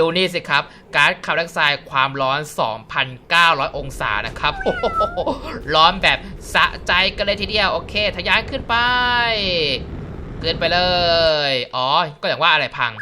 ดูนี่สิครับการ์ดคาร์บอนไดออกไซด์ความร้อน 2,900 องศานะครับร้อนแบบสะใจกันเลยทีเดียว โอเค ทะยานขึ้นไป ขึ้นไปเลย อ๋อ ก็อย่างว่าอะไรพัง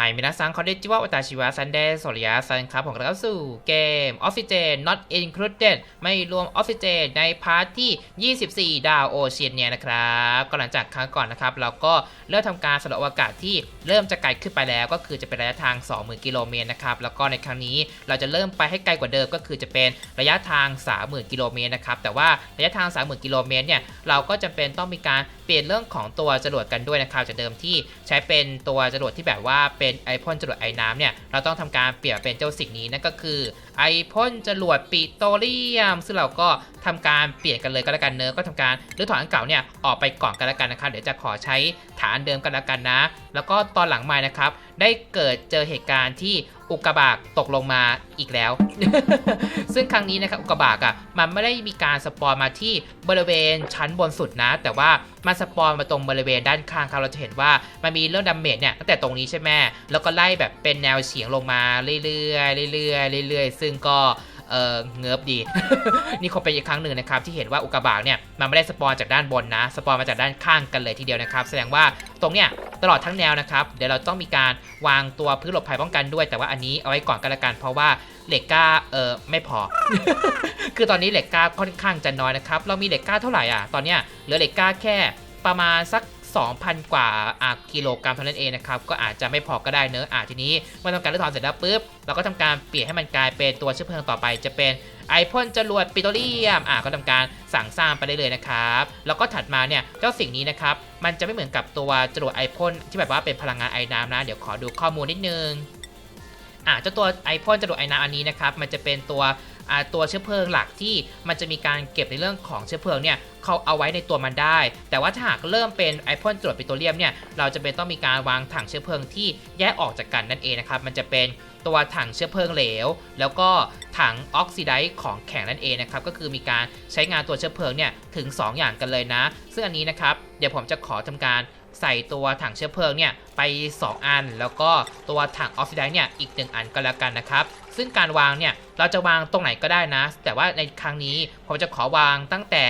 ไฮมินาซังคอนเดจิวะวัตาชิวะซันเดย์โซริยะซันครับผมกลังเข้าสู่เกม Oxygen Not Included ไม่รวมออกซิเจนในพาร์ทที่ 24 ดาวโอเชียนเนี่ยนะครับก็หลังจากครั้งก่อนนะครับ เราก็เริ่มทำการสำรวจอวกาศที่เริ่มจะไกลขึ้นไปแล้ว ก็คือจะเป็นระยะทาง 20,000 กิโลเมตรนะครับ แล้วก็ในครั้งนี้เราจะเริ่มไปให้ไกลกว่าเดิมก็คือจะเป็นระยะทาง 30,000 กิโลเมตรนะครับแต่ว่าระยะทาง 30,000 กิโลเมตรเนี่ยเราก็จำเป็นต้องมีการเปลี่ยนเรื่องของตัวจรวดกันด้วยนะครับจากเดิมที่ใช้เป็นตัวจรวดที่แบบว่าเป็นไอพ่นจรวดไอน้ำเนี่ยเราต้องทำการเปลี่ยนเป็นเจ้าสิ่งนี้นั่นก็คือไอพ่นจรวดปิโตรเลียม ซึ่งเราก็ทำการเปลี่ยนกันเลยก็แล้วกันเนอะก็ทำการรื้อถอนอันเก่าเนี่ยออกไปก่อนกันแล้วกันนะครับ เดี๋ยวจะขอใช้ฐานเดิมกันแล้วกันนะ แล้วก็ตอนหลังมานะครับ ได้เกิดเจอเหตุการณ์ที่อุกกาบาตตกลงมาอีกแล้ว ซึ่งครั้งนี้นะครับอุกกาบาตอะมันไม่ได้มีการสปอนมาที่บริเวณชั้นบนสุดนะ แต่ว่ามันสปอนมาตรงบริเวณด้านข้างครับเราจะเห็นว่ามันมีเรื่องดาเมจเนี่ยตั้งแต่ตรงนี้ใช่ไหมแล้วก็ไล่แบบเป็นแนวเฉียงลงมาเรื่อยๆเรื่อยๆเรื่อยๆ ซึ่งก็ เออเงิบดี นี่คงเป็นอีกครั้งหนึ่งนะครับที่เห็นว่าอุกกาบาตเนี่ยมันไม่ได้สปอนจากด้านบนนะ สปอนมาจากด้านข้างกันเลยทีเดียวนะครับ แสดงว่าตรงเนี้ยตลอดทั้งแนวนะครับ เดี๋ยวเราต้องมีการวางตัวพื้นหลบภัยป้องกันด้วย แต่ว่าอันนี้เอาไว้ก่อนกันละกัน เพราะว่าเหล็กกล้าเออไม่พอ คือตอนนี้เหล็กกล้าค่อนข้างจะน้อยนะครับ เรามีเหล็กกล้าเท่าไหร่อะ ตอนเนี้ยเหลือเหล็กกล้าแค่ประมาณสัก 2,000 กว่ากิโลกรัมเท่านั้นเองนะครับก็อาจจะไม่พอก็ได้เนอะอะทีนี้เมื่อทำการรื้อถอนเสร็จแล้วปุ๊บเราก็ทำการเปลี่ยนให้มันกลายเป็นตัวเชื้อเพลิงต่อไปจะเป็นไอพ่นจรวดปิโตรเลียมอะก็ทำการสั่งสร้างไปได้เลยนะครับแล้วก็ถัดมาเนี่ยเจ้าสิ่งนี้นะครับมันจะไม่เหมือนกับตัวจรวดไอพ่นที่แบบว่าเป็นพลังงานไอน้ำนะเดี๋ยวขอดูข้อมูลนิดนึงอะเจ้าตัวไอพ่นจรวดไอน้ำอันนี้นะครับมันจะเป็นตัว ตัวเชื้อเพลิงหลักที่มันจะมีการเก็บในเรื่องของเชื้อเพลิงเนี่ยเขาเอาไว้ในตัวมันได้ แต่ว่าถ้าหากเริ่มเป็นไอพ่นจรวดปิโตรเลียมเนี่ยเราจะเป็นต้องมีการวางถังเชื้อเพลิงที่แยกออกจากกันนั่นเองนะครับมันจะเป็นตัวถังเชื้อเพลิงเหลว แล้วก็ถังออกซิไดซ์ของแข็งนั่นเองนะครับก็คือมีการใช้งานตัวเชื้อเพลิงเนี่ยถึง 2 อย่างกันเลยนะ ซึ่งอันนี้นะครับเดี๋ยวผมจะขอทำการ ใส่ตัวถังเชื้อเพลิงเนี่ยไป 2 อัน แล้วก็ตัวถังออกซิไดซ์เนี่ยอีก 1 อันก็แล้วกันนะครับ ซึ่งการวางเนี่ยเราจะวางตรงไหนก็ได้นะ แต่ว่าในครั้งนี้ผมจะขอวางตั้งแต่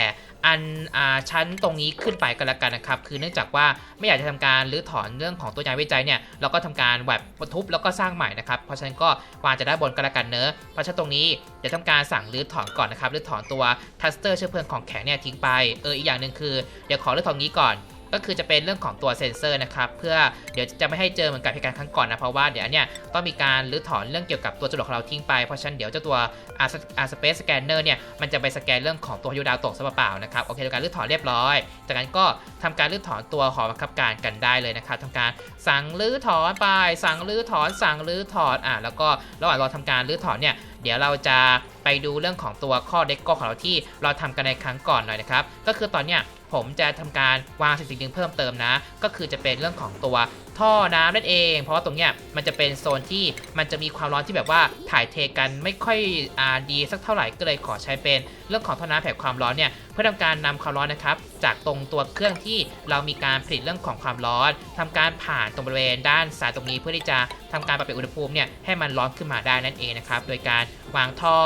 อันอชั้นตรงนี้ขึ้นไปก็แล้วกันนะครับ คือเนื่องจากว่าไม่อยากจะทำการรื้อถอนเรื่องของตัวยานวิจัยเนี่ยเราก็ทำการแบบทุบแล้วก็สร้างใหม่นะครับ เพราะฉะนั้นก็วางจะได้บนก็แล้วกันเนอะเพราะฉะนั้นตรงนี้เดี๋ยวทำการสั่งรื้อถอนก่อนนะครับรื้อถอนตัวทัสเตอร์เชื้อเพลิงของแข็งเนี่ยทิ้งไปเอออีกอย่างหนึ่งคือเดี๋ยวขอรื้อถอนนี้ก่อน ก็คือจะเป็นเรื่องของตัวเซ็นเซอร์นะครับเพื่อเดี๋ยวจะไม่ให้เจอเหมือนกับเหตุการณ์ครั้งก่อนนะเพราะว่าเดี๋ยวเนี่ยต้องมีการรื้อถอนเรื่องเกี่ยวกับตัวจรวดของเราทิ้งไปเพราะฉะนั้นเดี๋ยวเจ้าตัวอาร์อาร์สเปซสแกนเนอร์เนี่ยมันจะไปสแกนเรื่องของตัวยุดาวตกซะเปล่านะครับโอเคทำการรื้อถอนเรียบร้อย จากนั้นก็ทำการรื้อถอนตัวหอบังคับการกันได้เลยนะครับทำการสั่งรื้อถอนไป สั่งรื้อถอน สั่งรื้อถอนอะแล้วก็ระหว่างรอทำการรื้อถอนเนี่ยเดี๋ยวเราจะไปดูเรื่องของตัวข้อเด็กโกของเราที่เราทำกันในครั้งก่อนหน่อยนะครับก็คือตอนเนี้ย ผมจะทำการวางสิ่งสิ่งหนึ่งเพิ่มเติมนะ ก็คือจะเป็นเรื่องของตัวท่อน้ำนั่นเอง เพราะว่าตรงเนี้ยมันจะเป็นโซนที่มันจะมีความร้อนที่แบบว่าถ่ายเทกันไม่ค่อยอ่าดีสักเท่าไหร่ก็เลยขอใช้เป็นเรื่องของท่อน้ำแผดความร้อนเนี่ยเพื่อทำการนำความร้อนนะครับ จากตรงตัวเครื่องที่เรามีการผลิตเรื่องของความร้อนทำการผ่านตรงบริเวณด้านซ้ายตรงนี้เพื่อที่จะทำการปรับเปลี่ยนอุณหภูมิเนี่ยให้มันร้อนขึ้นมาได้นั่นเองนะครับโดยการวางท่อ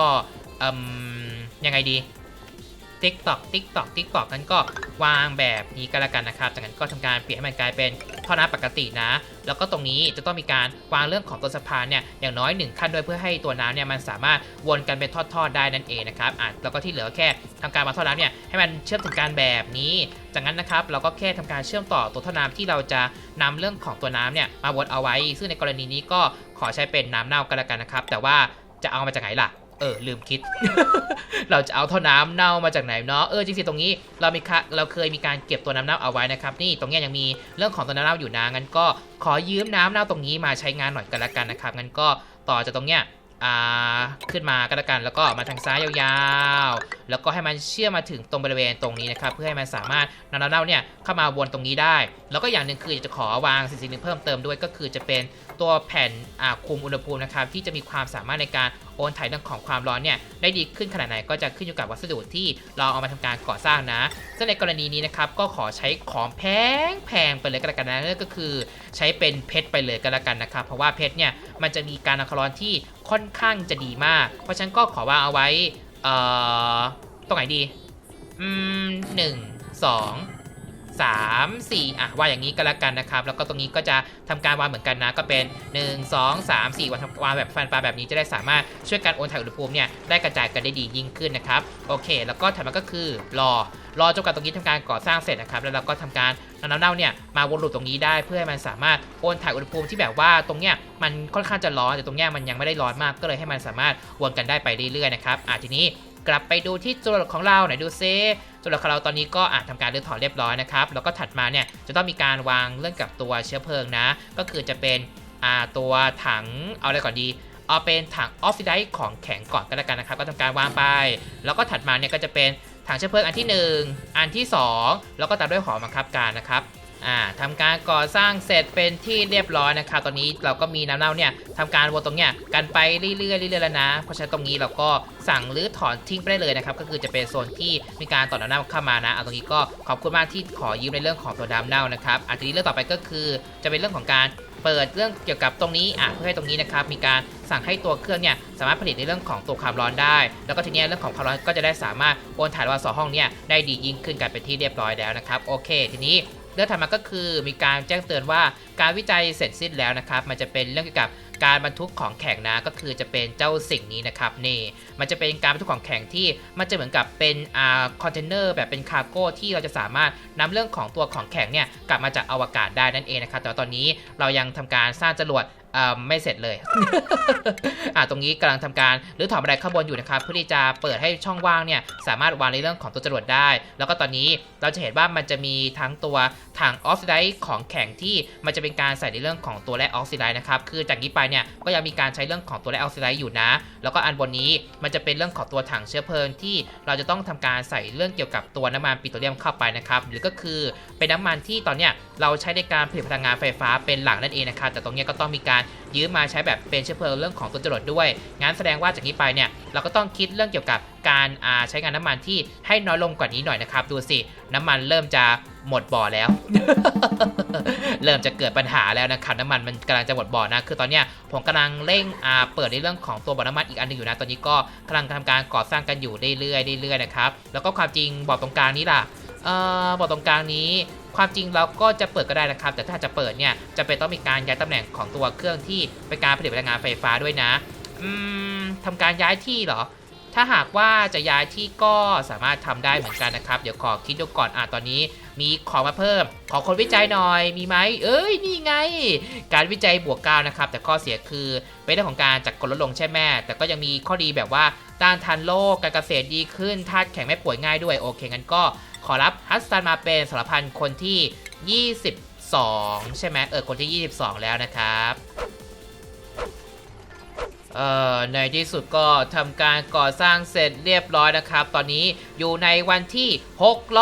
เอ่มยังไงดี ติ๊กตอกติ๊กตอกติ๊กตอกนั้นก็วางแบบนี้ก็แล้วกันนะครับ จากนั้นก็ทำการเปลี่ยนให้มันกลายเป็นท่อน้ำปกตินะ แล้วก็ตรงนี้จะต้องมีการวางเรื่องของตัวสะพานเนี่ยอย่างน้อย 1 ขั้นด้วยเพื่อให้ตัวน้ำเนี่ยมันสามารถวนกันเป็นทอดๆได้นั่นเองนะครับอะแล้วก็ที่เหลือแค่ทำการวางท่อน้ำเนี่ยให้มันเชื่อมถึงกันแบบนี้ จากนั้นนะครับเราก็แค่ทำการเชื่อมต่อตัวท่อน้ำที่เราจะนำเรื่องของตัวน้ำเนี่ยมาวนเอาไว้ ซึ่งในกรณีนี้ก็ขอใช้เป็นน้ำเน่าก็แล้วกันนะครับ แต่ว่าจะเอามาจากไหนล่ะ เออ ลืมคิด เราจะเอาท่อน้ำเน่ามาจากไหนเนาะ เออจริงๆตรงนี้เรามีคะเราเคยมีการเก็บตัวน้ำเน่าเอาไว้นะครับ นี่ตรงเนี้ยยังมีเรื่องของตัวน้ำเน่าอยู่นะงั้นก็ขอยืมน้ำเน่าตรงนี้มาใช้งานหน่อยกันละกันนะครับงั้นก็ต่อจากตรงเนี้ยอ่าขึ้นมาก็แล้วกัน แล้วก็มาทางซ้ายยาวๆ แล้วก็ให้มันเชื่อมมาถึงตรงบริเวณตรงนี้นะครับ เพื่อให้มันสามารถนำเน่าเนี่ยเข้ามาวนตรงนี้ได้ แล้วก็อย่างหนึ่งคืออยากจะขอวางสิ่งหนึ่งเพิ่มเติมด้วยก็คือจะเป็นตัวแผ่นอ่าคุมอุณหภูมินะครับที่จะมีความสามารถในการโอนถ่ายเรื่องของความร้อนเนี่ยได้ดีขึ้นขนาดไหนก็จะขึ้นอยู่กับวัสดุที่เราเอามาทำการก่อสร้างนะซึ่งในกรณีนี้นะครับก็ขอใช้ของแพงแพงไปเลยก็แล้วกันนะนั่นก็คือ ใช้เป็นเพชรไปเลยก็แล้วกันนะครับเพราะว่าเพชรเนี่ยมันจะมีการอาคร้อนที่ค่อนข้างจะดีมาก เพราะฉะนั้นก็ขอวางเอาไว้เอ่อตรงไหนดีอืมหนึ่งสอง สามสี่อะว่าอย่างนี้ก็แล้วกันนะครับ แล้วก็ตรงนี้ก็จะทำการวางเหมือนกันนะ ก็เป็น 1 2 3 4วางทำวางแบบฟันปลาแบบนี้จะได้สามารถช่วยการโอนถ่ายอุณหภูมิเนี่ยได้กระจายกันได้ดียิ่งขึ้นนะครับ โอเค แล้วก็ถัดมาก็คือรอรอจนกว่าตรงนี้ทำการก่อสร้างเสร็จนะครับ แล้วเราก็ทำการนำน้ำเน่าเนี่ยมาวนลูปตรงนี้ได้เพื่อให้มันสามารถโอนถ่ายอุณหภูมิที่แบบว่าตรงเนี้ยมันค่อนข้างจะร้อนแต่ตรงเนี้ยมันยังไม่ได้ร้อนมากก็เลยให้มันสามารถวนกันได้ไปเรื่อยๆนะครับอะทีนี้ กลับไปดูที่จรวดของเราไหนดูซิจรวดของเราตอนนี้ก็อาจทำการรื้อถอนเรียบร้อยนะครับ แล้วก็ถัดมาเนี่ยจะต้องมีการวางเรื่องกับตัวเชื้อเพลิงนะ ก็คือจะเป็นตัวถังเอาอะไรก่อนดีเอาเป็นถังออฟฟิไดซ์ของแข็งก่อนก็แล้วกันนะครับ ก็ทำการวางไป แล้วก็ถัดมาเนี่ยก็จะเป็นถังเชื้อเพลิงอันที่ 1 อันที่ 2 แล้วก็ตามด้วยหอบังคับการนะครับ อ่าทำการก่อสร้างเสร็จเป็นที่เรียบร้อยนะครับตอนนี้เราก็มีน้ำเน่าเนี่ยทำการวนตรงเนี้ยกันไปเรื่อยๆเรื่อยๆแล้วนะ เพราะฉะนั้นตรงนี้เราก็สั่งรื้อถอนทิ้งไปได้เลยนะครับก็คือจะเป็นโซนที่มีการต่อน้ำเน่าเข้ามานะเอาตรงนี้ก็ขอบคุณมากที่ขอยืมในเรื่องของตัวน้ำเน่านะครับอันทีนี้เรื่องต่อไปก็คือจะเป็นเรื่องของการเปิดเรื่องเกี่ยวกับตรงนี้อะเพื่อให้ตรงนี้นะครับมีการสั่งให้ตัวเครื่องเนี่ยสามารถผลิตในเรื่องของตัวความร้อนได้ แล้วก็ทีนี้เรื่องของความร้อนก็จะได้สามารถโอนถ่ายระหว่างสองห้องเนี่ยได้ดียิ่งขึ้นกันเป็นที่เรียบร้อยแล้วนะครับโอเค ทีนี้ เรื่องถัดมาก็คือมีการแจ้งเตือนว่าการวิจัยเสร็จสิ้นแล้วนะครับ มันจะเป็นเรื่องเกี่ยวกับการบรรทุกของแข็งนะก็คือจะเป็นเจ้าสิ่งนี้นะครับนี่มันจะเป็นการบรรทุกของแข็งที่มันจะเหมือนกับเป็นอ่าคอนเทนเนอร์แบบเป็นคาร์โก้ที่เราจะสามารถนำเรื่องของตัวของแข็งเนี่ยกลับมาจากอวกาศได้นั่นเองนะครับแต่ตอนนี้เรายังทำการสร้างจรวด ไม่เสร็จเลย อ่าตรงนี้กำลังทำการหรือถอนบันไดข้างบนอยู่นะครับเพื่อที่จะเปิดให้ช่องว่างเนี่ยสามารถวางในเรื่องของตัวจรวดได้ แล้วก็ตอนนี้เราจะเห็นว่ามันจะมีทั้งตัวถังออกซิไดซ์ของแข็งที่มันจะเป็นการใส่ในเรื่องของตัวแร่ออกซิไดซ์นะครับคือจากนี้ไปเนี่ยก็ยังมีการใช้เรื่องของตัวแร่ออกซิไดซ์อยู่นะ แล้วก็อันบนนี้มันจะเป็นเรื่องของตัวถังเชื้อเพลิงที่เราจะต้องทำการใส่เรื่องเกี่ยวกับตัวน้ำมันปิโตรเลียมเข้าไปนะครับหรือก็คือเป็นน้ำมันที่ตอนเนี้ยเราใช้ในการผลิตพลังงานไฟฟ้าเป็นหลักนั่นเองนะครับแต่ตรงนี้ก็ต้องมีการยืมมาใช้แบบเป็นเชื้อเพลิงเรื่องของตัวจรวดด้วย งั้นแสดงว่าจากนี้ไปเนี่ยเราก็ต้องคิดเรื่องเกี่ยวกับการใช้งานน้ำมันที่ให้น้อยลงกว่านี้หน่อยนะครับ ดูสิ น้ำมันเริ่มจะหมดบ่อแล้ว เริ่มจะเกิดปัญหาแล้วนะครับน้ำมันมันกำลังจะหมดบ่อนะ คือตอนเนี้ยผมกำลังเร่งเปิดในเรื่องของตัวบ่อน้ำมันอีกอันหนึงอยู่นะ ตอนนี้ก็กำลังทำการก่อสร้างกันอยู่เรื่อยๆเรื่อยๆนะครับ แล้วก็ความจริงบ่อตรงกลางนี้ล่ะบ่อตรงกลางนี้ ความจริงเราก็จะเปิดก็ได้นะครับ แต่ถ้าจะเปิดเนี่ยจะเป็นต้องมีการย้ายตำแหน่งของตัวเครื่องที่เป็นการผลิตพลังงานไฟฟ้าด้วยนะอืมทำการย้ายที่เหรอ ถ้าหากว่าจะย้ายที่ก็สามารถทำได้เหมือนกันนะครับ เดี๋ยวขอคิดดูก่อน อะ ตอนนี้มีของมาเพิ่ม ขอคนวิจัยหน่อย มีไหม เอ้ย นี่ไง การวิจัยบวกเก้านะครับ แต่ข้อเสียคือเป็นเรื่องของการจัดกลดลงใช่ไหมแต่ก็ยังมีข้อดีแบบว่าต้านทานโรค การเกษตรดีขึ้น ธาตุแข็งไม่ป่วยง่ายด้วย โอเคงั้นก็ ขอรับฮัสซันมาเป็นสารพันคนที่ 22 ใช่ไหมเออคนที่ 22 แล้วนะครับ เอ่อในที่สุดก็ทำการก่อสร้างเสร็จเรียบร้อยนะครับ ตอนนี้อยู่ในวันที่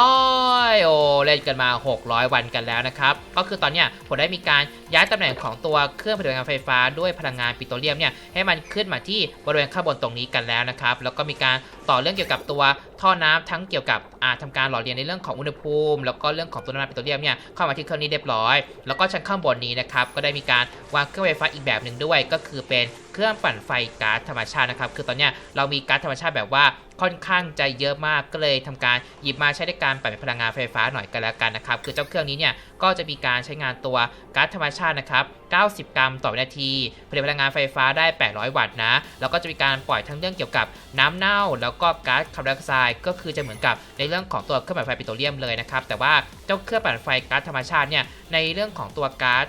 600 โอ้เล่นกันมา 600 วันกันแล้วนะครับ ก็คือตอนเนี้ยผมได้มีการย้ายตำแหน่งของตัวเครื่องผลิตพลังงานไฟฟ้าด้วยพลังงานปิโตรเลียมเนี่ยให้มันขึ้นมาที่บริเวณข้างบนตรงนี้กันแล้วนะครับ แล้วก็มีการต่อเรื่องเกี่ยวกับตัวท่อน้ำทั้งเกี่ยวกับอาทำการหล่อเลี้ยงในเรื่องของอุณหภูมิ แล้วก็เรื่องของตัวน้ำมันปิโตรเลียมเนี่ยเข้ามาที่เครื่องนี้เรียบร้อย แล้วก็ชั้นข้างบนนี้นะครับก็ได้มีการวางเครื่องไฟฟ้าอีกแบบหนึ่งด้วย ก็คือเป็นเครื่องปั่นไฟก๊าซธรรมชาตินะครับ คือตอนเนี้ยเรามีก๊าซธรรมชาติแบบว่า ค่อนข้างจะเยอะมากก็เลยทำการหยิบมาใช้ในการปั่นพลังงานไฟฟ้าหน่อยกันแล้วกันนะครับ คือเจ้าเครื่องนี้เนี่ยก็จะมีการใช้งานตัวก๊าซธรรมชาตินะครับ 90 กรัมต่อวินาที ผลิตพลังงานไฟฟ้าได้ 800 วัตต์นะ แล้วก็จะมีการปล่อยทั้งเรื่องเกี่ยวกับน้ำเน่า แล้วก็ก๊าซคาร์บอนไดออกไซด์ ก็คือจะเหมือนกับในเรื่องของตัวเครื่องปั่นไฟปิโตรเลียมเลยนะครับ แต่ว่าเจ้าเครื่องปั่นไฟก๊าซธรรมชาติเนี่ย ในเรื่องของตัวก๊าซ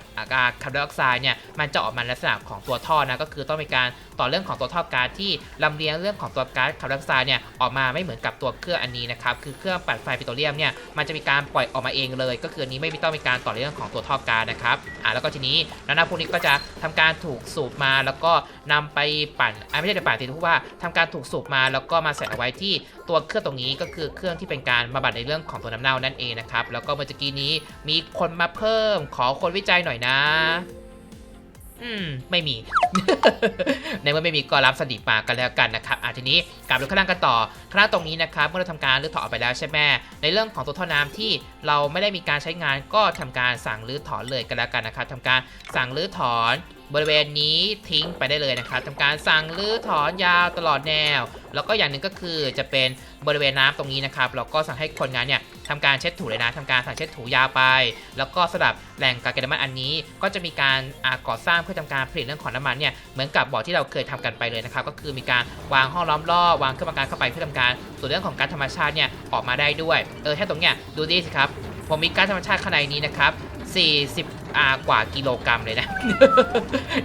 คาร์บอนไดออกไซด์เนี่ย มันจะออกมาในลักษณะของตัวท่อนะ ก็คือต้องมีการ ต่อเรื่องของตัวท่อก๊าซที่ลำเลียงเรื่องของตัวก๊าซคาร์บอนไดออกไซด์เนี่ยออกมาไม่เหมือนกับตัวเครื่องอันนี้นะครับคือเครื่องปั่นไฟปิโตรเลียมเนี่ยมันจะมีการปล่อยออกมาเองเลย ก็คืออันนี้ไม่ต้องมีการต่อเรื่องของตัวท่อการนะครับอ่าแล้วก็ทีนี้น้ำมันพวกนี้ก็จะทำการถูกสูบมาแล้วก็นำไปปั่นอ่าไม่ใช่จะปั่นติพูดว่าทำการถูกสูบมาแล้วก็มาใส่เอาไว้ที่ตัวเครื่องตรงนี้ก็คือเครื่องที่เป็นการบำบัดในเรื่องของตัวน้ำเน่านั่นเองนะครับแล้วก็เมื่อกี้นี้มีคนมาเพิ่มขอคนวิจัยหน่อยนะ อืม ไม่มี ในเมื่อไม่มีก็รับสนิปมากันแล้วกันนะครับอะทีนี้กลับไปข้างล่างกันต่อข้างล่างตรงนี้นะครับเมื่อเราทำการรื้อถอนออกไปแล้วใช่ไหมในเรื่องของตัวท่อน้ำที่เราไม่ได้มีการใช้งานก็ทำการสั่งรื้อถอนเลยกันแล้วกันนะครับทำการสั่งรื้อถอน บริเวณนี้ทิ้งไปได้เลยนะครับทำการสั่งรื้อถอนยาวตลอดแนว แล้วก็อย่างหนึ่งก็คือจะเป็นบริเวณน้ำตรงนี้นะครับเราก็สั่งให้คนงานเนี่ยทำการเช็ดถูเลยนะทำการสั่งเช็ดถูยาวไป แล้วก็สำหรับแหล่งกักเก็บน้ำมันอันนี้ ก็จะมีการก่อสร้างเพื่อทำการผลิตเรื่องของน้ำมันเนี่ยเหมือนกับบ่อที่เราเคยทำกันไปเลยนะครับก็คือมีการวางห้องล้อมรอบวางเครื่องบังการเข้าไปเพื่อทำการส่วนเรื่องของการธรรมชาติเนี่ยออกมาได้ด้วยเออแค่ตรงเนี้ยดูดิสิครับผมมีการธรรมชาติข้างในนี้นะครับ40 กว่ากิโลกรัมเลยนะ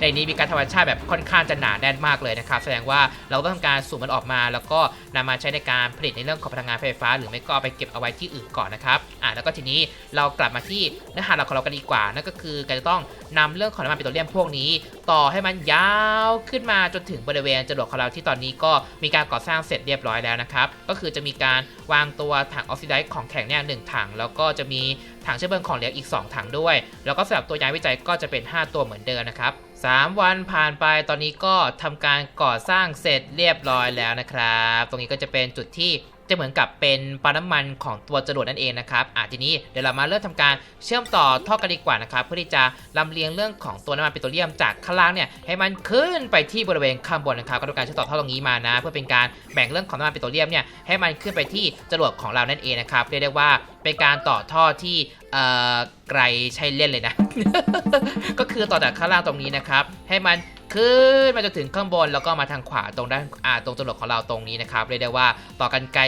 ในนี้มีการธรรมชาติแบบค่อนข้างจะหนาแน่นมากเลยนะครับ แสดงว่าเราต้องทำการสูบมันออกมา แล้วก็นำมาใช้ในการผลิตในเรื่องของพลังงานไฟฟ้า หรือไม่ก็เอาไปเก็บเอาไว้ที่อื่นก่อนนะครับอ่าแล้วก็ทีนี้เรากลับมาที่เนื้อหาหลักของเรากันดีกว่า นั่นก็คือการจะต้องนำเรื่องของน้ำมันปิโตรเลียมพวกนี้ ต่อให้มันยาวขึ้นมาจนถึงบริเวณจรวดของเราที่ตอนนี้ก็มีการก่อสร้างเสร็จเรียบร้อยแล้วนะครับ ก็คือจะมีการวางตัวถังออกซิไดซ์ของแข็งเนี่ยหนึ่งถัง แล้วก็จะมีถังเชื้อเพลิงของเหลวอีก 2 ถังด้วย แล้วก็สหรับตัวยางวิจัยก็จะเป็น 5 ตัวเหมือนเดิมนะครับ 3 วันผ่านไปตอนนี้ก็ทำการก่อสร้างเสร็จเรียบร้อยแล้วนะครับ ตรงนี้ก็จะเป็นจุดที่ จะเหมือนกับเป็นปั๊มน้ำมันของตัวจรวดนั่นเองนะครับอะทีนี้เดี๋ยวเรามาเริ่มทำการเชื่อมต่อท่อกันดีกว่านะครับเพื่อที่จะลำเลียงเรื่องของตัวน้ำมันปิโตรเลียมจากข้างล่างเนี่ยให้มันขึ้นไปที่บริเวณข้างบนนะครับก็ทำการเชื่อมต่อท่อตรงนี้มานะ เพื่อเป็นการแบ่งเรื่องของน้ำมันปิโตรเลียมเนี่ยให้มันขึ้นไปที่จรวดของเรานั่นเองนะครับเรียกได้ว่าเป็นการต่อท่อที่เอ่อไกลใช้เล่นเลยนะ ก็คือต่อจากข้างล่างตรงนี้นะครับ ให้มัน ขึ้นมาจนถึงข้างบนแล้วก็มาทางขวาตรงด้านอ่าตรงจรวดของเราตรงนี้นะครับเรียกได้ว่าต่อกันไกล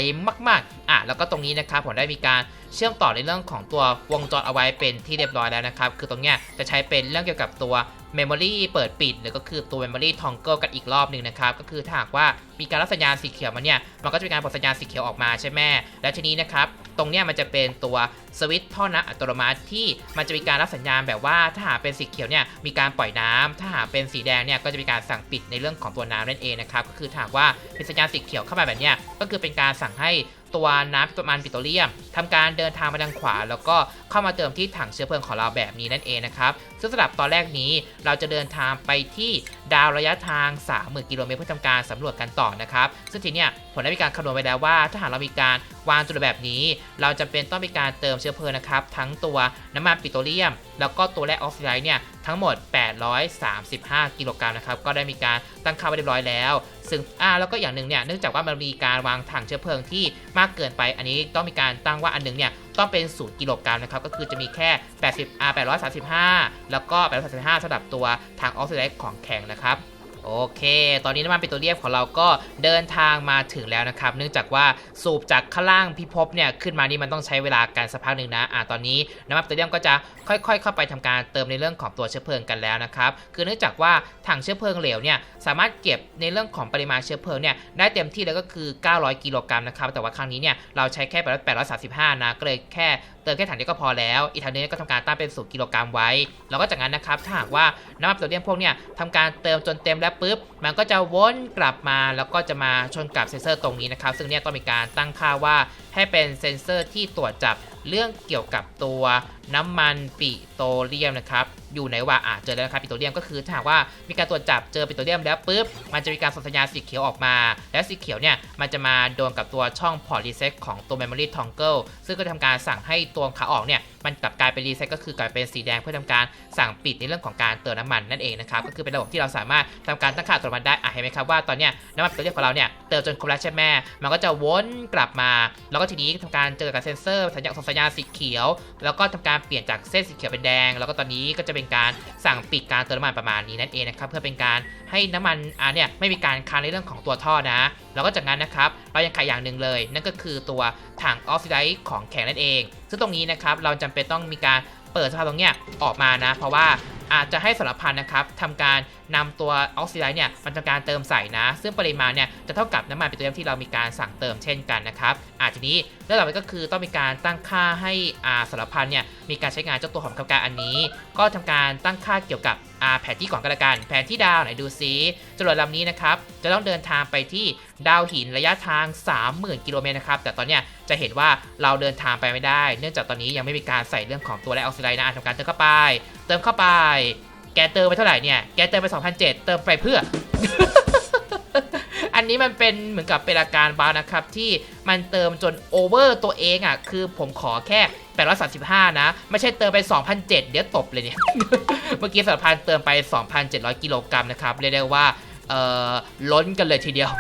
มากๆอะแล้วก็ตรงนี้นะครับผมได้มีการเชื่อมต่อในเรื่องของตัววงจรเอาไว้เป็นที่เรียบร้อยแล้วนะครับ คือตรงเนี้ยจะใช้เป็นเรื่องเกี่ยวกับตัว Memory เปิดปิด หรือก็คือตัว Memory Toggle กันอีกรอบหนึ่งนะครับ ก็คือถ้าหากว่ามีการรับสัญญาณสีเขียวมาเนี่ย มันก็จะมีการปลดสัญญาณสีเขียวออกมาใช่ไหมแล้วทีนี้นะครับ ตรงเนี้ยมันจะเป็นตัวสวิตช์ท่อน้ำอัตโนมัติที่มันจะมีการรับสัญญาณแบบว่าถ้าหากเป็นสีเขียวเนี่ยมีการปล่อยน้ำถ้าหากเป็นสีแดงเนี่ยก็จะมีการสั่งปิดในเรื่องของตัวน้ำนั่นเองนะครับก็คือถ้าหากว่าเป็นสัญญาณสีเขียวเข้ามาแบบเนี้ยก็คือเป็นการสั่งให้ ตัวน้ำประมาณปิโตรเลียมทำการเดินทางมาทางขวา แล้วก็เข้ามาเติมที่ถังเชื้อเพลิงของเราแบบนี้นั่นเองนะครับ ซึ่งสำหรับตอนแรกนี้เราจะเดินทางไปที่ดาวระยะทาง 30,000กิโลเมตรเพื่อทำการสำรวจกันต่อนะครับ ซึ่งทีเนี้ยผมได้มีการคำนวณไว้แล้วว่า ถ้าหากเรามีการวางจุดแบบนี้ เราจะเป็นต้องมีการเติมเชื้อเพลิงนะครับ ทั้งตัวน้ำมันปิโตรเลียม แล้วก็ตัวแร่ออกซิไดซ์เนี่ยทั้งหมด 835 กิโลกรัมนะครับก็ได้มีการตั้งค่าไว้เรียบร้อยแล้ว ซึ่งอ่าแล้วก็อย่างหนึ่งเนี่ยเนื่องจากว่ามันมีการวางถังเชื้อเพลิงที่มากเกินไป อันนี้ต้องมีการตั้งว่าอันหนึงเนี่ยต้องเป็น0กิโลกรัมนะครับก็คือจะมีแค่ 80อ่า835 แล้วก็ 835สำหรับตัวถังออกซิไดซ์ของแข็งนะครับ โอเค ตอนนี้น้ำมันปิโตรเลียมของเราก็เดินทางมาถึงแล้วนะครับ เนื่องจากว่าสูบจากข้างล่างพิภพเนี่ยขึ้นมานี่มันต้องใช้เวลาการสักพักหนึ่งนะ อ่า ตอนนี้น้ำมันปิโตรเลียมก็จะค่อยๆ เข้าไปทำการเติมในเรื่องของตัวเชื้อเพลิงกันแล้วนะครับ คือเนื่องจากว่าถังเชื้อเพลิงเหลวเนี่ยสามารถเก็บในเรื่องของปริมาณเชื้อเพลิงเนี่ยได้เต็มที่แล้วก็คือ 900 กิโลกรัมนะครับ แต่ว่าครั้งนี้เนี่ยเราใช้แค่835นะ ก็เลยแค่ ติมแค่ถังเดียวก็พอแล้วอีกถังนึงก็ทำการตั้งเป็น0กิโลกรัมไว้ แล้วก็จากนั้นนะครับถ้าหากว่าน้ำมันโซเดียมพวกเนี่ยทำการเติมจนเต็มแล้วปุ๊บ มันก็จะวนกลับมาแล้วก็จะมาชนกับเซนเซอร์ตรงนี้นะครับ ซึ่งเนี่ยต้องมีการตั้งค่าว่าให้เป็นเซนเซอร์ที่ตรวจจับเรื่องเกี่ยวกับตัวน้ำมันปิโตรเลียมนะครับอยู่ในว่าอ่าเจอแล้วนะครับปิโตรเลียมก็คือถ้าหากว่ามีการตรวจจับเจอปิโตรเลียมแล้วปุ๊บมันจะมีการส่งสัญญาณสีเขียวออกมา แล้วสีเขียวเนี่ยมันจะมาโดนกับตัวช่องพอร์ตรีเซ็ตของตัวแมมโมรี่ทองเกิลซึ่งก็ทำการสั่งให้ตัวขาออกเนี่ยมันกลับกลายเป็นรีเซ็ตก็คือกลายเป็นสีแดงเพื่อทำการสั่งปิดในเรื่องของการเติมน้ำมันนั่นเองนะครับก็คือเป็นระบบที่เราสามารถทำการตั้งค่าอัตโนมัติได้อะเห็นไหมครับว่าตอนเนี้ยน้ำมันปิโตรเลียมของเราเนี่ยเติมจนครบแล้วใช่ไหมมันก็จะวนกลับมา แล้วก็ทีนี้ทำการเจอกับเซ็นเซอร์สัญญาณส่งสัญญาณสีเขียว แล้วก็ทำการเปลี่ยนจากเส้นสีเขียวเป็นแดง แล้วก็ตอนนี้ก็จะเป็นการสั่งปิดการเติมน้ำมันประมาณนี้นั่นเองนะครับเพื่อเป็นการให้น้ำมันอ่าเนี่ยไม่มีการค้างในเรื่องของตัวท่อนะ แล้วก็จากนั้นนะครับเรายังขายอย่างหนึ่งเลย นั่นก็คือตัวถังออกซิไดซ์ของแข็งนั่นเอง ซึ่งตรงนี้นะครับเราจำเป็นต้องมีการเปิดสภาพตรงเนี้ยออกมานะ เพราะว่า อาจจะให้สารพันนะครับทำการนำตัวออกซิไดเนี่ยมันทำการเติมใส่นะ ซึ่งปริมาณเนี่ยจะเท่ากับน้ำมันปิโตรเลียมที่เรามีการสั่งเติมเช่นกันนะครับอ่าทีนี้เรื่องต่อไปก็คือต้องมีการตั้งค่าให้อ่าสารพันเนี่ยมีการใช้งานเจ้าตัวของคำการอันนี้ ก็ทำการตั้งค่าเกี่ยวกับอ่าแผนที่ก่อนกันละกัน แผนที่ดาวไหนดูซิจรวดลำนี้นะครับจะต้องเดินทางไปที่ดาวหินระยะทาง 30,000 กิโลเมตรนะครับแต่ตอนเนี้ยจะเห็นว่าเราเดินทางไปไม่ได้ เนื่องจากตอนนี้ยังไม่มีการใส่เรื่องของตัวและออกซิไดนอะทำการเติมเข้าไป เติมเข้าไป แกเติมไปเท่าไหร่เนี่ย แกเติมไป 2,007 เติมไปเพื่อ อันนี้มันเป็นเหมือนกับเป็นอาการบ้านะครับ ที่มันเติมจนโอเวอร์ตัวเองอะ คือผมขอแค่835 นะ ไม่ใช่เติมไป 2,007 เดี๋ยวตบเลยเนี่ย เมื่อกี้สารพันเติมไป 2,700 กิโลกรัมนะครับ เรียกได้ว่าเอ่อล้นกันเลยทีเดียว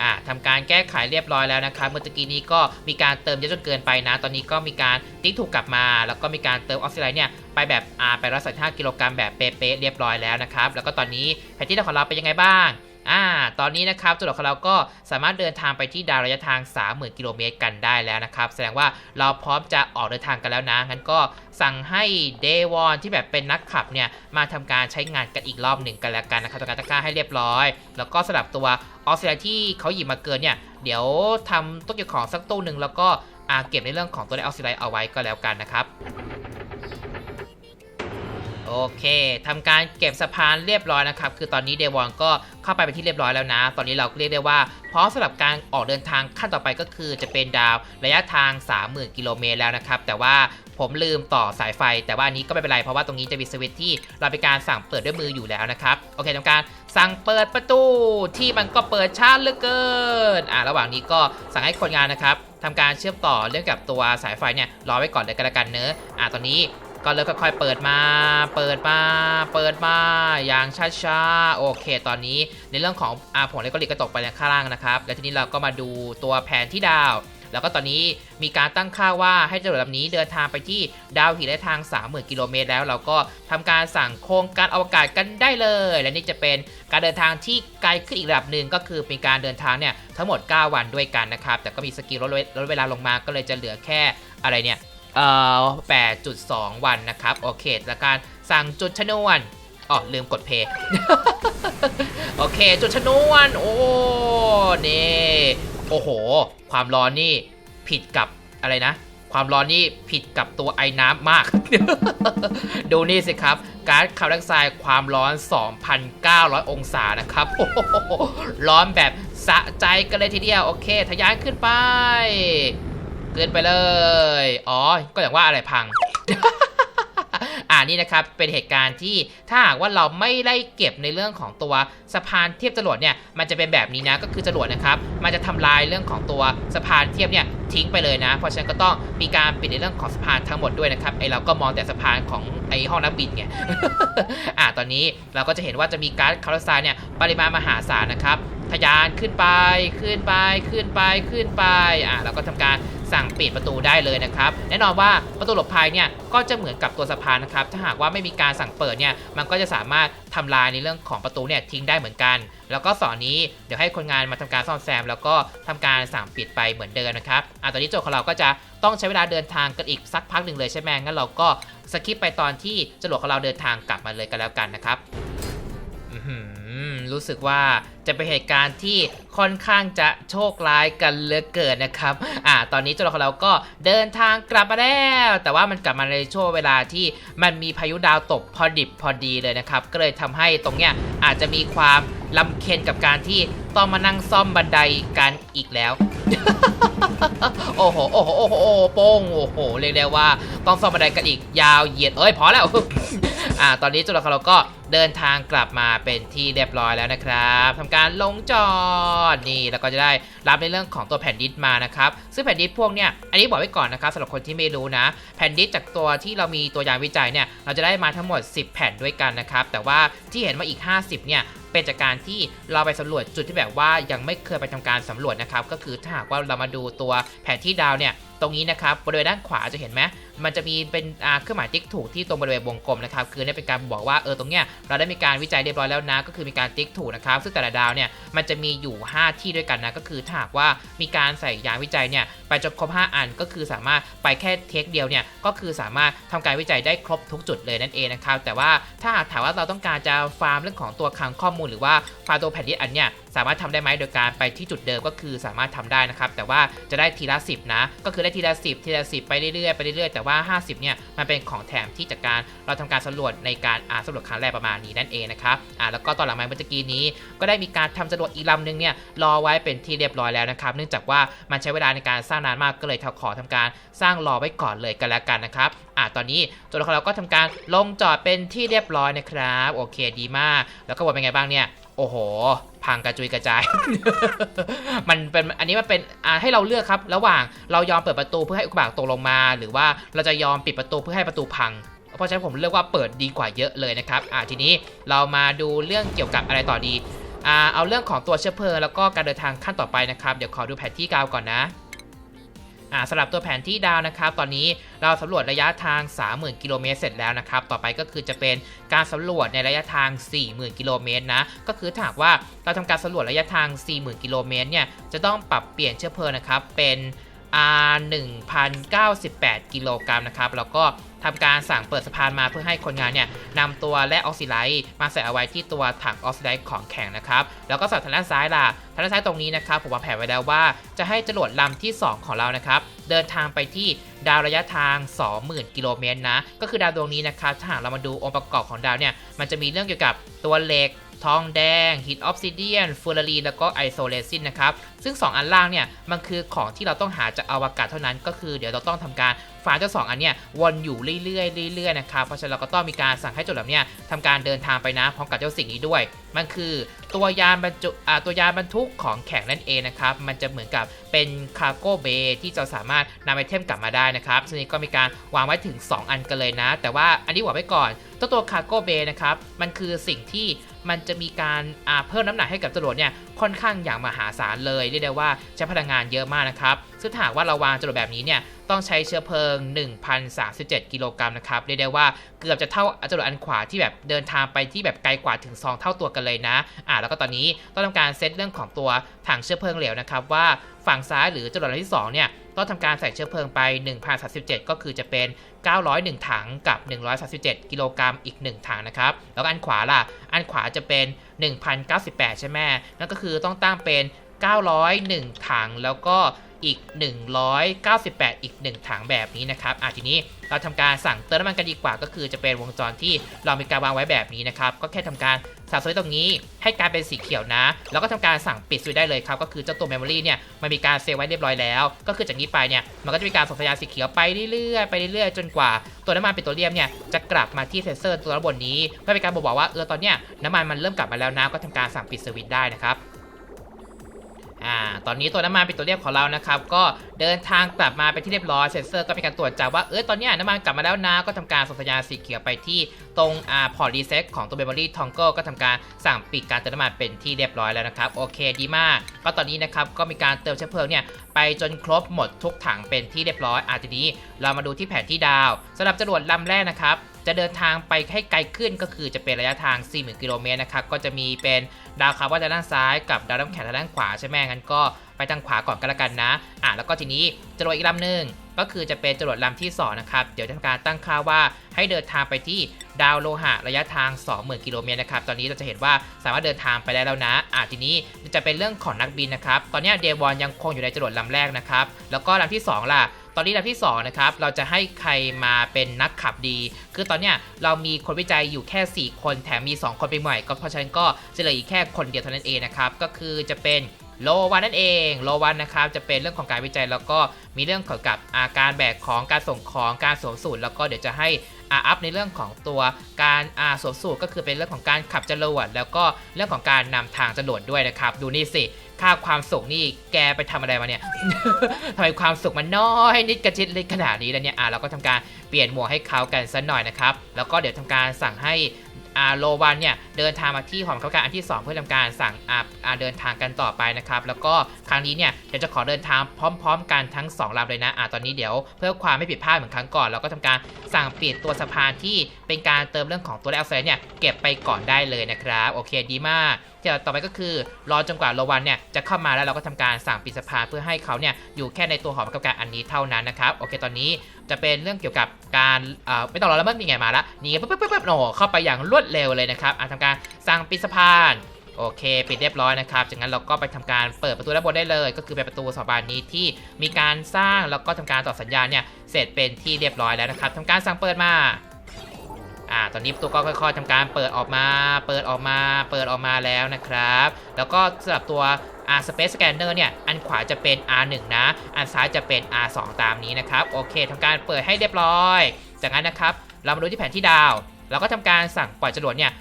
อ่าทำการแก้ไขเรียบร้อยแล้วนะครับ เมื่อตะกี้นี้ก็มีการเติมเยอะจนเกินไปนะ ตอนนี้ก็มีการติ๊กถูกกลับมา แล้วก็มีการเติมออกซิไลน์เนี่ย ไปแบบอ่าไปร้อยสิบห้ากิโลกรัมแบบเป๊ะๆเรียบร้อยแล้วนะครับ แล้วก็ตอนนี้แผนที่ของเราเป็นยังไงบ้างอ่า ตอนนี้นะครับจุดของเราก็สามารถเดินทางไปที่ดาวระยะทาง 30,000 กิโลเมตรกันได้แล้วนะครับ แสดงว่าเราพร้อมจะออกเดินทางกันแล้วนะงั้นก็สั่งให้เดวอนที่แบบเป็นนักขับเนี่ย มาทำการใช้งานกันอีกรอบหนึ่งกันแล้วกันนะครับทำการตั้าให้เรียบร้อย แล้วก็สลับตัวออสเตรเลียที่เขาหยิบมาเกินเนี่ย เดี๋ยวทำตู้เก็บของสักตู้หนึ่งแล้วก็อาเก็บในเรื่องของตัวเลขออสเตรเลียเอาไว้ก็แล้วกันนะครับ โอเคทำการเก็บสะพานเรียบร้อยนะครับ คือตอนนี้เดวอนก็เข้าไปเป็นที่เรียบร้อยแล้วนะ ตอนนี้เราเรียกได้ว่าพร้อมสำหรับการออกเดินทางขั้นต่อไปก็คือจะเป็นดาวระยะทาง 30,000 กิโลเมตรแล้วนะครับ แต่ว่าผมลืมต่อสายไฟ แต่ว่านี้ก็ไม่เป็นไร เพราะว่าตรงนี้จะมีสวิตช์ที่เราเป็นการสั่งเปิดด้วยมืออยู่แล้วนะครับ โอเคทำการสั่งเปิดประตูที่มันก็เปิดช้าเหลือเกิน อ่าระหว่างนี้ก็สั่งให้คนงานนะครับทำการเชื่อมต่อเรื่องกับตัวสายไฟเนี่ยรอไว้ก่อนเลยกันละกันเนอะอ่าตอนนี้ ก็เริ่มค่อยๆเปิดมา เปิดมา เปิดมา อย่างช้าๆ โอเค ตอนนี้ในเรื่องของอาผงเลโกลิกก็ตกไปในข้างล่างนะครับ แล้วทีนี้เราก็มาดูตัวแผนที่ดาว แล้วก็ตอนนี้มีการตั้งค่าว่าให้จรวดลำนี้เดินทางไปที่ดาวหินระยะทาง 30,000 กิโลเมตรแล้ว เราก็ทำการสั่งโครงการอวกาศกันได้เลย และนี่จะเป็นการเดินทางที่ไกลขึ้นอีกระดับหนึ่งก็คือเป็นการเดินทางเนี่ยทั้งหมด 9 วันด้วยกันนะครับ แต่ก็มีสกิลลดเวลาลงมาก็เลยจะเหลือแค่อะไรเนี่ย เอ่อ8.2 วันนะครับ โอเคแล้วการสั่งจุดชนวนอ๋อลืมกดเพย์โอเค จุดชนวน โอ้นี่โอ้โห ความร้อนนี่ผิดกับอะไรนะ ความร้อนนี่ผิดกับตัวไอ้น้ำมาก ดูนี่สิครับการคาร์บอนไดออกไซด์ความร้อน 2,900 องศานะครับโอ้โหร้อนแบบสะใจกันเลยทีเดียว โอเค ทะยานขึ้นไป เกินไปเลย อ๋อ ก็อย่างว่าอะไรพัง อ่านี่นะครับ เป็นเหตุการณ์ที่ถ้าหากว่าเราไม่ได้เก็บในเรื่องของตัวสะพานเทียบจรวดเนี่ย มันจะเป็นแบบนี้นะ ก็คือจรวดนะครับ มันจะทำลายเรื่องของตัวสะพานเทียบเนี่ยทิ้งไปเลยนะ เพราะฉะนั้นก็ต้องมีการปิดในเรื่องของสะพานทั้งหมดด้วยนะครับ ไอเราก็มองแต่สะพานของไอห้องนักบินไง อ่า ตอนนี้เราก็จะเห็นว่าจะมีก๊าซคาร์บอนไดออกไซด์เนี่ยปริมาณมหาศาลนะครับ ทยานขึ้นไปขึ้นไปขึ้นไปขึ้นไปอ่าเราก็ทำการสั่งปิดประตูได้เลยนะครับ แน่นอนว่าประตูหลบภัยเนี่ยก็จะเหมือนกับตัวสะพานนะครับ ถ้าหากว่าไม่มีการสั่งเปิดเนี่ยมันก็จะสามารถทำลายในเรื่องของประตูเนี่ยทิ้งได้เหมือนกัน แล้วก็สอนนี้เดี๋ยวให้คนงานมาทำการซ่อมแซม แล้วก็ทำการสั่งปิดไปเหมือนเดิมนะครับอ่าตอนนี้โจทย์ของเราก็จะต้องใช้เวลาเดินทางกันอีกสักพักหนึ่งเลยใช่ไหมงั้นเราก็สคิปไปตอนที่จรวดของเราเดินทางกลับมาเลยกันแล้วกันนะครับ รู้สึกว่าจะเป็นเหตุการณ์ที่ค่อนข้างจะโชคร้ายกันเหลือเกินนะครับ อ่า ตอนนี้เจ้าของเราก็เดินทางกลับมาแล้ว แต่ว่ามันกลับมาในช่วงเวลาที่มันมีพายุดาวตกพอดิบพอดีเลยนะครับ ก็เลยทำให้ตรงเนี้ยอาจจะมีความลำเค็ญกับการที่ต้องมานั่งซ่อมบันไดกันอีกแล้ว โอ้โห โอ้โห โอ้โห โป้ง โอ้โห เรียกได้ว่าต้องซ่อมบันไดกันอีกยาวเหยียด เอ้ย พอแล้ว อ่า ตอนนี้จุดเราก็เดินทางกลับมาเป็นที่เรียบร้อยแล้วนะครับทำการลงจอดนี่แล้วก็จะได้รับในเรื่องของตัวแผ่นดิสมานะครับ ซึ่งแผ่นดิสพวกเนี้ย อันนี้บอกไว้ก่อนนะครับสำหรับคนที่ไม่รู้นะ แผ่นดิสจากตัวที่เรามีตัวอย่างวิจัยเนี่ย เราจะได้มาทั้งหมด 10 แผ่นด้วยกันนะครับ แต่ว่าที่เห็นมาอีก 50 เนี่ย เป็นจากการที่เราไปสำรวจจุดที่แบบว่ายังไม่เคยไปทำการสำรวจนะครับก็คือถ้าหากว่าเรามาดูตัวแผนที่ดาวเนี่ยตรงนี้นะครับบริเวณด้านขวาจะเห็นไหมมันจะมีเป็นเครื่องหมายติ๊กถูกที่ตรงบริเวณวงกลมนะครับคือเนี่เป็นการบอกว่าเออตรงเนี้ยเราได้มีการวิจัยเรียบร้อยแล้วนะก็คือมีการติ๊กถูกนะครับซึ่งแต่ละดาวเนี่ยมันจะมีอยู่ 5 ที่ด้วยกันนะก็คือถ้าหากว่ามีการใส่ยางวิจัยเนี่ยไปจนครบ 5 อันก็คือสามารถไปแค่เทคเดียวเนี่ยก็คือสามารถทำการวิจัยได้ครบทุกจุดเลยนั่นเองนะครับแต่ว่าถ้าหากถามว่าเราต้องการจะฟาร์มเรื่องของตัวคลังข้อมูล หรือว่าฟาร์มตัวแผ่นดินอันเนี่ย สามารถทำได้ไหมโดยการไปที่จุดเดิมก็คือสามารถทำได้นะครับ แต่ว่าจะได้ทีละ 10 นะ ก็คือได้ทีละ 10 ทีละ 10 ไปเรื่อยๆไปเรื่อยๆแต่ว่า 50 เนี่ยมันเป็นของแถมที่จากการเราทำการสำรวจในการอ่าสำรวจครั้งแรกประมาณนี้นั่นเองนะครับอ่าแล้วก็ตอนหลังมาเมื่อกี้นี้ ก็ได้มีการทำจรวดอีกลำหนึ่งเนี่ยรอไว้เป็นที่เรียบร้อยแล้วนะครับ เนื่องจากว่ามันใช้เวลาในการสร้างนานมากก็เลยขอทำการสร้างรอไว้ก่อนเลยกันแล้วกันนะครับอ่าตอนนี้ตัวละครเราก็ทำการลงจอดเป็นที่เรียบร้อยนะครับ โอเคดีมาก แล้วก็บทเป็นไงบ้างเนี่ย โอ้โห พังกระจุยกระจาย มันเป็นอันนี้มันเป็นให้เราเลือกครับ ระหว่างเรายอมเปิดประตูเพื่อให้อุกกาบาตตกลงมา หรือว่าเราจะยอมปิดประตูเพื่อให้ประตูพังเพราะฉะนั้นผมเลือกว่าเปิดดีกว่าเยอะเลยนะครับอ่าทีนี้เรามาดูเรื่องเกี่ยวกับอะไรต่อดีอ่าเอาเรื่องของตัวเชื้อเพลิงแล้วก็การเดินทางขั้นต่อไปนะครับ เดี๋ยวขอดูแผนที่กาวก่อนนะ อ่าสำหรับตัวแผนที่ดาวนะครับ ตอนนี้เราสำรวจระยะทาง 30,000 กิโลเมตรเสร็จแล้วนะครับ ต่อไปก็คือจะเป็นการสำรวจในระยะทาง 40,000 กิโลเมตรนะ ก็คือถ้ากว่าเราทำการสำรวจระยะทาง 40,000 กิโลเมตรเนี่ย จะต้องปรับเปลี่ยนเชื้อเพลิงนะครับ เป็นอ่า1,098 กิโลกรัมนะครับ แล้วก็ ทำการสั่งเปิดสะพานมาเพื่อให้คนงานเนี่ยนำตัวและออกซิไลท์มาใส่เอาไว้ที่ตัวถังออกซิไลท์ของแข็งนะครับ แล้วก็สับทางด้านซ้ายล่ะทางด้านซ้ายตรงนี้นะครับผมวางแผนไว้แล้วว่าจะให้จรวดลำที่ 2 ของเรานะครับเดินทางไปที่ดาวระยะทาง 20,000 กิโลเมตรนะ ก็คือดาวดวงนี้นะครับถ้าหากเรามาดูองค์ประกอบของดาวเนี่ย มันจะมีเรื่องเกี่ยวกับตัวเหล็ก ทองแดง หินออฟซิเดียนฟูรารีแล้วก็ไอโซเลซินนะครับ ซึ่ง 2 อันล่างเนี่ย มันคือของที่เราต้องหาจากอวกาศเท่านั้นก็คือเดี๋ยวเราต้องทำการฟาเจ้าสองอันเนี่ยวนอยู่เรื่อยๆเรื่อยๆนะครับเพราะฉะนั้นเราก็ต้องมีการสั่งให้จรวดลำเนี่ยทำการเดินทางไปนะพร้อมกับเจ้าสิ่งนี้ด้วย มันคือตัวยานบรรจุอ่าตัวยานบรรทุกของแข็งนั่นเองนะครับมันจะเหมือนกับเป็นคาร์โก้เบที่จะสามารถนำไอเทมกลับมาได้นะครับซึ่นี้ก็มีการวางไว้ถึง 2 อันกันเลยนะ แต่ว่าอันนี้บอกไว้ก่อนตัวตัวคาร์โก้เบนะครับมันคือสิ่งที่ มันจะมีการเพิ่มน้ำหนักให้กับจรวดเนี่ยค่อนข้างอย่างมหาศาลเลยเรียกได้ว่าใช้พลังงานเยอะมากนะครับซึ่งหากว่าเราวางจรวดแบบนี้เนี่ยต้องใช้เชื้อเพลิง 1,037 กิโลกรัมนะครับเรียกได้ว่าเกือบจะเท่าจรวดอันขวาที่แบบเดินทางไปที่แบบไกลกว่าถึง 2 เท่าตัวกันเลยนะอ่าแล้วก็ตอนนี้ต้องทำการเซตเรื่องของตัวถังเชื้อเพลิงเหลวนะครับว่าฝั่งซ้ายหรือจรวดลำที่2เนี่ย ต้องทำการใส่เชื้อเพลิงไป 1,037 ก็คือจะเป็น 901 ถังกับ 137 กิโลกรัมอีก 1 ถังนะครับ แล้วอันขวาล่ะ อันขวาจะเป็น 1,098 ใช่ไหมนั่นก็คือต้องตั้งเป็น 901 ถังแล้วก็อีก 198 อีก 1 ถังแบบนี้นะครับอะทีนี้ เราทำการสั่งเติมน้ำมันกันดีกว่า ก็คือจะเป็นวงจรที่เรามีการวางไว้แบบนี้นะครับ ก็แค่ทำการสั่งสวิตช์ตรงนี้ให้กายเป็นสีเขียวนะ แล้วก็ทำการสั่งปิดสวิตช์ได้เลยครับ ก็คือเจ้าตัวเมมโมรีเนี่ยมันมีการเซฟไว้เรียบร้อยแล้ว ก็คือจากนี้ไปเนี่ยมันก็จะมีการส่งสัญญาณสีเขียวไปเรื่อยๆไปเรื่อยๆจนกว่าตัวน้ำมันปิโตรเลียมเนี่ยจะกลับมาที่เซนเซอร์ตัวด้านบนี้เพื่อเป็นการบอกว่าเออตอนเนี้ยน้ำมันมันเริ่มกลับมาแล้วนะก็ทำการสั่งปิดสวิตช์ได้นะครับ อ่า ตอนนี้ตัวน้ำมันปิโตรเลียมของเรานะครับ ก็เดินทางกลับมาเป็นที่เรียบร้อยเซนเซอร์ก็มีการตรวจจับว่าเออตอนนี้น้ำมันกลับมาแล้วนะ ก็ทำการส่งสัญญาณสีเขียวไปที่ตรงอ่าพอร์ตรีเซ็ตของตัวเมมโมรี่ทองเกิลก็ทำการสั่งปิดการเติมน้ำมันเป็นที่เรียบร้อยแล้วนะครับ โอเคดีมาก ก็ตอนนี้นะครับก็มีการเติมเชื้อเพลิงเนี่ยไปจนครบหมดทุกถังเป็นที่เรียบร้อยอาทีนี้เรามาดูที่แผนที่ดาวสำหรับจรวดลำแรกนะครับ จะเดินทางไปให้ไกลขึ้นก็คือจะเป็นระยะทาง 40,000 กิโลเมตรนะครับ ก็จะมีเป็นดาวคาร์บอนทางด้านซ้ายกับดาวน้ำแข็งทางด้านขวาใช่ไหมงั้นก็ ไปทางขวาก่อนก็แล้วกันนะ อะแล้วก็ทีนี้จรวดอีกลำหนึ่งก็คือจะเป็นจรวดลำที่สองนะครับ เดี๋ยวทำการตั้งค่าว่าให้เดินทางไปที่ดาวโลหะระยะทาง 20,000 กิโลเมตรนะครับ ตอนนี้เราจะเห็นว่าสามารถเดินทางไปได้แล้วนะ อะทีนี้จะเป็นเรื่องของนักบินนะครับ ตอนนี้เดวอนยังคงอยู่ในจรวดลำแรกนะครับ แล้วก็ลำที่สองล่ะ ตอนนี้ลำที่2นะครับ เราจะให้ใครมาเป็นนักขับดี คือตอนนี้เรามีคนวิจัยอยู่แค่ 4 คน แถมมี 2 คนไปใหม่ ก็เพราะฉะนั้นก็จะเหลืออีกแค่คนเดียวเท่านั้นเองนะครับ ก็คือจะเป็น โลวันนั่นเองโลวันนะครับจะเป็นเรื่องของการวิจัยแล้วก็มีเรื่องเกี่ยวกับอาการแบกของการส่งของการสวมสูตรแล้วก็เดี๋ยวจะให้อาอัพในเรื่องของตัวการอาสวมสูตรก็คือเป็นเรื่องของการขับจรวดแล้วก็เรื่องของการนำทางจรวดด้วยนะครับ ดูนี่สิค่าความสุขนี่แกไปทำอะไรมาเนี่ยทำไมความสุขมันน้อยนิดกระชิดเล็กขนาดนี้แล้วเนี่ยอะเราก็ทำการเปลี่ยนหมวกให้เขากันสักหน่อยนะครับแล้วก็เดี๋ยวทำการสั่งให้ โลวันเนี่ยเดินทางมาที่หอบังคับการอันที่ 2 เพื่อทำการสั่งอาเดินทางกันต่อไปนะครับแล้วก็ครั้งนี้เนี่ยเดี๋ยวจะขอเดินทางพร้อม ๆ กันทั้ง2ลำเลยนะอาตอนนี้เดี๋ยวเพื่อความไม่ผิดพลาดเหมือนครั้งก่อนเราก็ทำการสั่งปิดตัวสะพานที่เป็นการเติมเรื่องของตัวแรกเซนเนี่ยเก็บไปก่อนได้เลยนะครับโอเคดีมาก ต่อไปก็คือรอจนกว่าโลวันเนี่ยจะเข้ามาแล้วเราก็ทำการสั่งปิดสะพาเพื่อให้เขาเนี่ยอยู่แค่ในตัวหอบังคับการอันนี้เท่านั้นนะครับโอเคตอนนี้จะเป็นเรื่องเกี่ยวกับการไม่ต้องรอแล้วมั้งนี่ไงมาละนี่ไงปุ๊บปุ๊บปุ๊บโอ้เข้าไปอย่างรวดเร็วเลยนะครับทำการสั่งปิดสะพานโอเค ปิดเรียบร้อยนะครับจากนั้นเราก็ไปทำการเปิดประตูด้านบนได้เลย ก็คือเป็นประตูสองบานนี้ที่มีการสร้างแล้วก็ทำการต่อสัญญาณเนี่ยเสร็จเป็นที่เรียบร้อยแล้วนะครับทำการสั่งเปิดมา อ่าตอนนี้ประตูก็ค่อยๆทำการเปิดออกมา เปิดออกมา เปิดออกมาแล้วนะครับ แล้วก็สำหรับตัวอ่า Space Scanner เนี่ย อันขวาจะเป็น R1 นะ อันซ้ายจะเป็น R2 ตามนี้นะครับ โอเคทำการเปิดให้เรียบร้อย จากนั้นนะครับ เรามาดูที่แผนที่ดาว เราก็ทำการสั่งปล่อยจรวดเนี่ย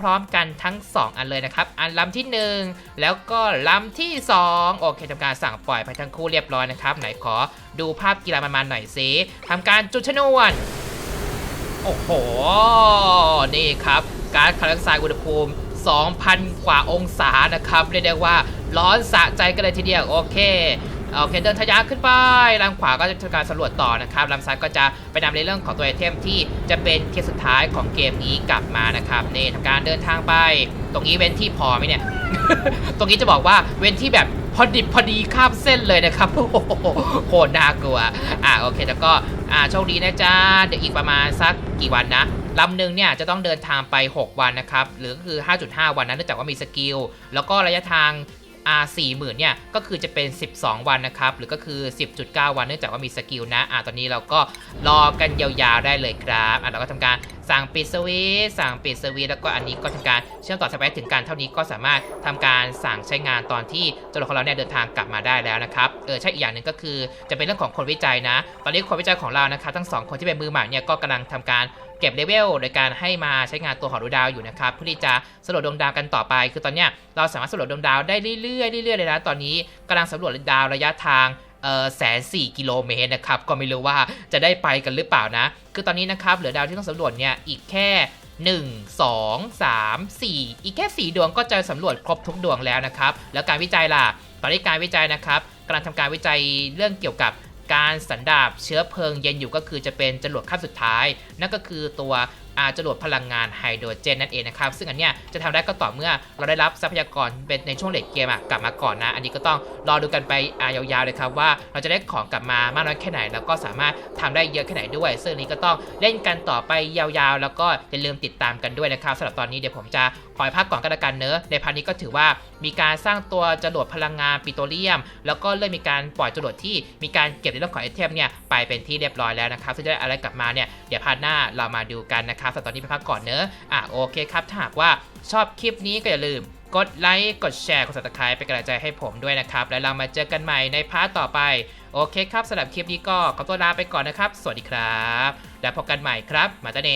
พร้อมๆกันทั้ง 2 อันเลยนะครับ อันลำที่ 1 แล้วก็ลำที่ 2 โอเคทำการสั่งปล่อยไปทั้งคู่เรียบร้อยนะครับ ไหนขอดูภาพกีฬามันๆหน่อยสิทำการจุดชนวน โอ้โห นี่ครับ การคาร์ไซน์อุณหภูมิ 2,000 กว่าองศานะครับ เรียกได้ว่าร้อนสะใจกันเลยทีเดียว โอเคโอเคเดินทะยานขึ้นไปลำขวาก็จะทำการสำรวจต่อนะครับลำซ้ายก็จะไปนำในเรื่องของตัวไอเทมที่จะเป็นเทียสุดท้ายของเกมนี้กลับมานะครับนี่ทำการเดินทางไป ตรงนี้เว้นที่พอไหมเนี่ย ตรงนี้จะบอกว่าเว้นที่แบบ อดิบพอดีข้ามเส้นเลยนะครับโอ้โหโคตรน่ากลัว อ่าโอเคแล้วก็อ่าโชคดีนะจ๊ะเดี๋ยวอีกประมาณสักกี่วันนะลำหนึ่งเนี่ยจะต้องเดินทางไป 6 วันนะครับ หรือก็คือ 5.5 วันนะเนื่องจากว่ามีสกิล แล้วก็ระยะทางอ่าสี่หมื่นเนี่ยก็คือจะเป็น 12 วันนะครับ หรือก็คือ 10.9 วันเนื่องจากว่ามีสกิลนะอ่าตอนนี้เราก็รอกันยาวๆได้เลยครับอ่าเราก็ทำการ สั่งปิดสวิตช์สั่งปิดสวิตช์แล้วก็อันนี้ก็ทำการเชื่อมต่อสไปถึงการเท่านี้ก็สามารถทำการสั่งใช้งานตอนที่ตัวละครเราเนี่ยเดินทางกลับมาได้แล้วนะครับเออใช่อีกอย่างหนึ่งก็คือจะเป็นเรื่องของคนวิจัยนะ ตอนนี้คนวิจัยของเรานะครับทั้งสองคนที่เป็นมือใหม่เนี่ยก็กำลังทำการเก็บเลเวลโดยการให้มาใช้งานตัวหอดูดาวอยู่นะครับเพื่อที่จะสำรวจดวงดาวกันต่อไป คือตอนเนี้ยเราสามารถสำรวจดวงดาวได้เรื่อยๆเรื่อยๆเลยนะตอนนี้กำลังสำรวจดาวระยะทาง แสนสี่กิโลเมตรนะครับ ก็ไม่รู้ว่าจะได้ไปกันหรือเปล่านะ คือตอนนี้นะครับ เหลือดาวที่ต้องสำรวจเนี่ยอีกแค่ 1 2 3 4 อีกแค่ 4 ดวงก็จะสำรวจครบทุกดวงแล้วนะครับ แล้วการวิจัยล่ะ ตอนนี้การวิจัยนะครับกำลังทำการวิจัยเรื่องเกี่ยวกับการสันดาบเชื้อเพลิงเย็นอยู่ก็คือจะเป็นจรวดขั้นสุดท้าย นั่นก็คือตัว จรวดพลังงานไฮโดรเจนนั่นเองนะครับซึ่งอันเนี้ยจะทำได้ก็ต่อเมื่อเราได้รับทรัพยากรเป็นในช่วงเลดเกมกลับมาก่อนนะ อันนี้ก็ต้องรอดูกันไปยาวๆเลยครับว่าเราจะได้ของกลับมามากน้อยแค่ไหน แล้วก็สามารถทำได้เยอะแค่ไหนด้วย ซึ่งนี้ก็ต้องเล่นกันต่อไปยาวๆ แล้วก็อย่าลืมติดตามกันด้วยนะครับสำหรับตอนนี้เดี๋ยวผมจะขอให้พักก่อนก็แล้วกันเนอะในพาร์ทนี้ก็ถือว่ามีการสร้างตัวจรวดพลังงานปิโตรเลียม แล้วก็เริ่มมีการปล่อยจรวดที่มีการเก็บในเรื่องของไอเทมเนี่ยไปเป็นที่เรียบร้อยแล้วนะครับซึ่งจะได้อะไรกลับมาเนี่ยเดี๋ยวพาร์ทหน้าเรามาดูกันนะครับสำหรับตอนนี้ไปพักก่อนเนอะอะโอเคครับ ถ้าหากว่าชอบคลิปนี้ก็อย่าลืมกดไลค์ กดแชร์ กด subscribe เป็นกำลังใจให้ผมด้วยนะครับ แล้วเรามาเจอกันใหม่ในพาร์ทต่อไป โอเคครับสำหรับคลิปนี้ก็ขอตัวลาไปก่อนนะครับ สวัสดีครับ แล้วพบกันใหม่ครับ มาตาเน